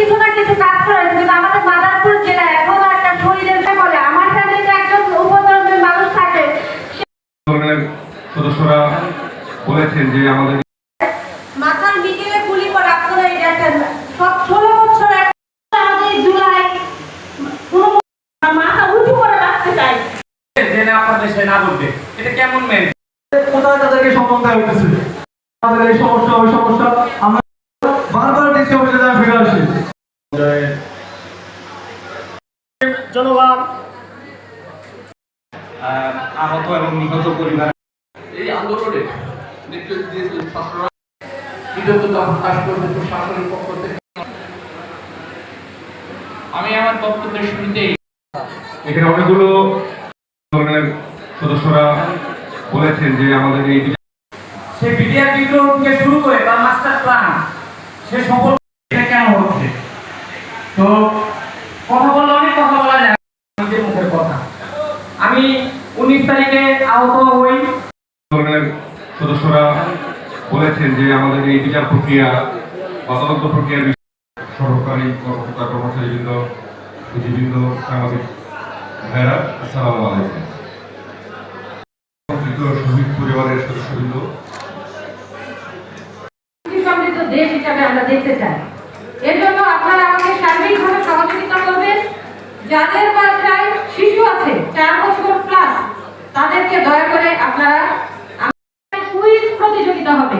কিছু না কিছু কাজ করে কিন্তু আমাদের মাদারপুর জেলায় এখনও একটা শরীরের বলে। আমার ফ্যামিলিতে একজন উপধর্মের মানুষ থাকে। সদস্যরা বলেছেন যে আমাদের মাথার মিডিলে গুলি করে আপনারা এই দেখেন সব ষোলো বছর আমাদের জুলাই মাথা উঁচু করে রাখতে চাই যে না আপনাদের সে না বলবে। এটা কেমন মেন কোথায় তাদেরকে সম্মান দেওয়া হইতেছে? আমাদের এই সমস্যা ওই সমস্যা আমরা বারবার আহত এবং নিহত পরিবার এই আন্দোলনে নেতৃত্ব দিয়েছিলেন ছাত্ররা। কৃতজ্ঞতা প্রকাশ করতে প্রশাসনের পক্ষ থেকে। আমি আমার বক্তব্যের শুরুতেই এখানে অনেকগুলো ধরনের সদস্যরা বলেছেন যে আমাদের এই সে বিডিআর বিদ্রোহ থেকে শুরু করে তার মাস্টার প্ল্যান সে সকল কেন হচ্ছে? তো কথা বললে অনেক কথা বলা যায় নিজের মুখের কথা। আমি উনিশ তারিখে আহত হই। সদস্যরা বলেছেন যে আমাদের এই বিচার প্রক্রিয়া বা তদন্ত প্রক্রিয়ার সরকারি কর্মকর্তা কর্মচারীবৃন্দ পুঁজিবৃন্দ সাংবাদিক ভাইরা আসসালামু আলাইকুম। শহীদ পরিবারের সদস্যবৃন্দ। সমৃদ্ধ দেশ হিসাবে আমরা দেখতে চাই। এর জন্য আপনারা আমাকে সার্বিকভাবে সহযোগিতা করবেন। যাদের বাসায় শিশু আছে চার বছর প্লাস তাদেরকে দয়া করে আপনারা কুইজ প্রতিযোগিতা হবে।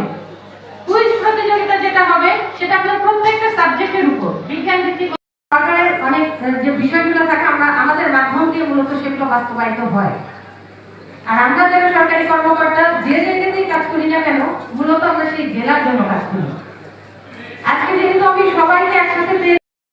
কুইজ প্রতিযোগিতা যেটা হবে, সেটা আপনার প্রত্যেকটা সাবজেক্টের উপর বিজ্ঞান ভিত্তিক সরকারের অনেক যে বিষয়গুলো থাকে, আমরা, আমাদের মাধ্যম দিয়ে মূলত সেগুলো বাস্তবায়িত হয়। আর আমরা যারা সরকারি কর্মকর্তা, যে জায়গাতেই কাজ করি না কেন, মূলত আমরা সেই জেলার জন্য কাজ করি।